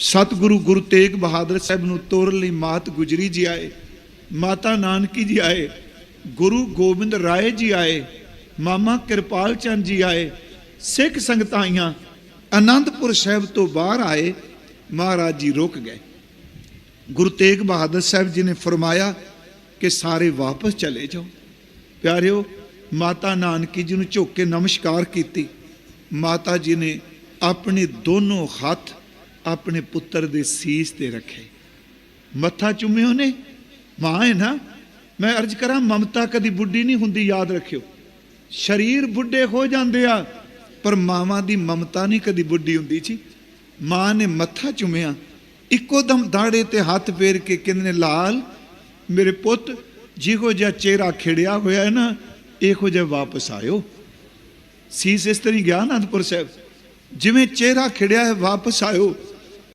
ਸਤਿਗੁਰੂ ਗੁਰੂ ਤੇਗ ਬਹਾਦਰ ਸਾਹਿਬ ਨੂੰ ਤੋਰਨ ਲਈ ਮਾਤ ਗੁਜਰੀ ਜੀ ਆਏ, ਮਾਤਾ ਨਾਨਕੀ ਜੀ ਆਏ, ਗੁਰੂ ਗੋਬਿੰਦ ਰਾਏ ਜੀ ਆਏ, ਮਾਮਾ ਕਿਰਪਾਲ ਚੰਦ ਜੀ ਆਏ, ਸਿੱਖ ਸੰਗਤਾਂ ਆਈਆਂ ਆਨੰਦਪੁਰ ਸਾਹਿਬ ਤੋਂ ਬਾਹਰ ਆਏ, ਮਹਾਰਾਜ ਜੀ ਰੁਕ ਗਏ। ਗੁਰੂ ਤੇਗ ਬਹਾਦਰ ਸਾਹਿਬ ਜੀ ਨੇ ਫਰਮਾਇਆ ਕਿ ਸਾਰੇ ਵਾਪਸ ਚਲੇ ਜਾਓ। ਪਿਆਰਿਓ, ਮਾਤਾ ਨਾਨਕੀ ਜੀ ਨੂੰ ਝੁੱਕ ਕੇ ਨਮਸਕਾਰ ਕੀਤੀ। ਮਾਤਾ ਜੀ ਨੇ ਆਪਣੇ ਦੋਨੋਂ ਹੱਥ ਆਪਣੇ ਪੁੱਤਰ ਦੇ ਸੀਸ ਤੇ ਰੱਖੇ। ਮੱਥਾ ਚੁੰਮਿਆ ਉਹਨੇ ਮਾਂ ਹੈ ਨਾ? ਮੈਂ ਅਰਜ਼ ਕਰਾਂ, ਮਮਤਾ ਕਦੀ ਬੁੱਢੀ ਨਹੀਂ ਹੁੰਦੀ, ਯਾਦ ਰੱਖਿਓ। ਸਰੀਰ ਬੁੱਢੇ ਹੋ ਜਾਂਦੇ ਆ, ਪਰ ਮਾਵਾਂ ਦੀ ਮਮਤਾ ਨਹੀਂ ਕਦੀ ਬੁੱਢੀ ਹੁੰਦੀ ਜੀ। ਮਾਂ ਨੇ ਮੱਥਾ ਚੁੰਮਿਆ, ਇੱਕੋ ਦਮ ਦਾੜੇ ਤੇ ਹੱਥ ਫੇਰ ਕੇ ਕਹਿੰਦੇ ਨੇ, ਲਾਲ, ਮੇਰੇ ਪੁੱਤ, ਜਿਹੋ ਜਿਹਾ ਚਿਹਰਾ ਖਿੜਿਆ ਹੋਇਆ ਹੈ ਨਾ, ਇਹੋ ਜਿਹਾ ਵਾਪਸ ਆਇਓ। ਸੀਸ ਇਸ ਤਰ੍ਹਾਂ ਹੀ ਗਿਆ ਅਨੰਦਪੁਰ ਸਾਹਿਬ। ਜਿਵੇਂ ਚਿਹਰਾ ਖਿੜਿਆ ਹੈ, ਵਾਪਸ ਆਇਓ।